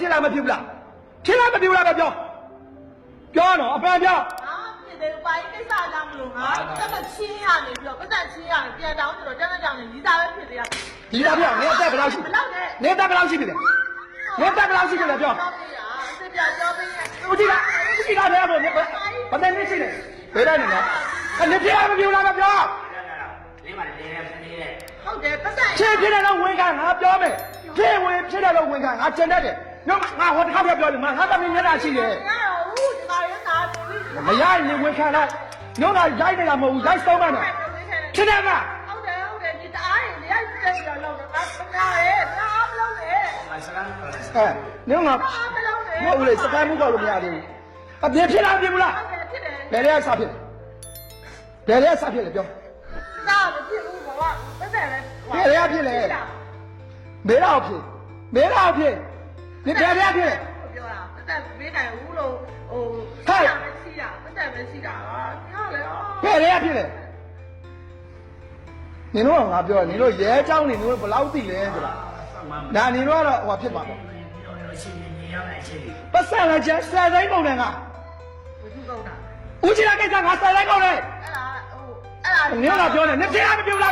ဖြစ်လားမဖြစ်ဘူးလားဖြစ်လားမဖြစ်ဘူးလားပဲပြောပြောတော့အပန်းပြောအာဖြစ်တယ်ပိုင်းကိစ္စလားမလို့ငါတက်မချင်းရနေပြီးတော့ပတ်သက်ချင်းရနေပြန်တောင်းဆိုတော့တက်တဲ့ကြောင့်လည်းရီးသားပဲဖြစ်တယ်ရဒီသားပြောနေအသက်ဘယ်လောက်ရှိဘယ်လောက်လဲနေအသက်ဘယ်လောက်ရှိပြီလဲနေအသက်ဘယ်လောက်ရှိပြီလဲပြောစစ်ပြပြောပေးရဲ့ဦးကြီးကဦးကြီးကလည်းတော့နေဘာတဲ့နေရှိလဲဘယ်တိုင်းနေလဲအနေဖြစ်လားမဖြစ်ဘူးလားပဲပြောလေးပါလေလေးနေတယ်ဟုတ်တယ်ပတ်သက်ဖြစ်ဖြစ်တယ်တော့ဝင်ခံငါပြောမယ်ဖြစ်ဝင်ဖြစ်တယ်တော့ဝင်ခံငါကျင်တတ်တယ် ညငါဟိုတစ်ခါပြောပြောတယ်ငါသမီးမျက်နှာရှိတယ်ရတော့ဦးဒီမှာရတာပြီမရရင်နေဝင်ခံလိုက်ညကရိုက်နေတာမဟုတ်ဘူးရိုက်ဆုံးမှနော်ဖြစ်တယ်ကဟုတ်တယ်ဟုတ်တယ်ဒီတအားရင်ရိုက်တက်ပြီးတော့လောက်တော့ငါပညာရဲ့ငါအားမလုပ်နဲ့မစကားပြောတယ်အဲညငါအားမလုပ်နဲ့မဟုတ်ဘူးလေစကိုင်းမှုတော့လို့မရသေးဘူးအပြင်းဖြစ်လားဖြစ်ဘူးလားဟုတ်တယ်ဖြစ်တယ်ဘယ်ရဲစဖြစ်လဲဘယ်ရဲစဖြစ်လဲပြောဒါမဖြစ်ဘူးဘာကပတ်သက်လဲဘယ်ရဲဖြစ်လဲမေးတော့ဖြစ်မေးတော့ဖြစ် 你别别别！我ပြောတာပတ်သက်မင်းတိုင်ဘူးလို့ဟိုဟဲ့မရှိတာပတ်သက်မရှိတာပြောလေဩ别别别了！你侬我表，你侬爷丈你侬不老地嘞是吧？那你侬了我骗吧，ပြောရချင်းနေရမယ်ချင်း不三来钱三来够了啊！ဘုသူကောင်းတာ我进来给咱俺三来够了。အဲ့ဒါဟိုအဲ့ဒါ你老表了，你骗他没表了？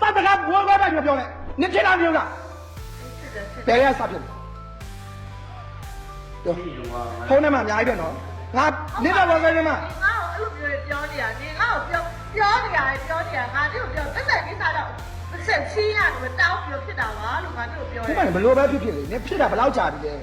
啥子他我我那就表了，你骗他没表了？ဖြစ်တယ်ဖြစ်တယ်别人啥骗？ ပြောဒီလိုကဖုန်းထဲမှာအများကြီးပဲနော်ငါနင်တော့ဘောကလေးမှာငါ့ကိုအဲ့လိုပြောပြောနေတာနေငါ့ကိုပြောပြောနေတာပြောနေတာငါတို့ပြောပတ်သက်ကိစ္စတော့ပတ်သက်ချင်းရတယ်တောင်းပြောဖြစ်တာပါလို့ငါတို့ပြောဒီတယ်မှာဘလို့ပဲဖြစ်ဖြစ်လေနင်ဖြစ်တာဘယ်လောက်ကြာပြီလဲ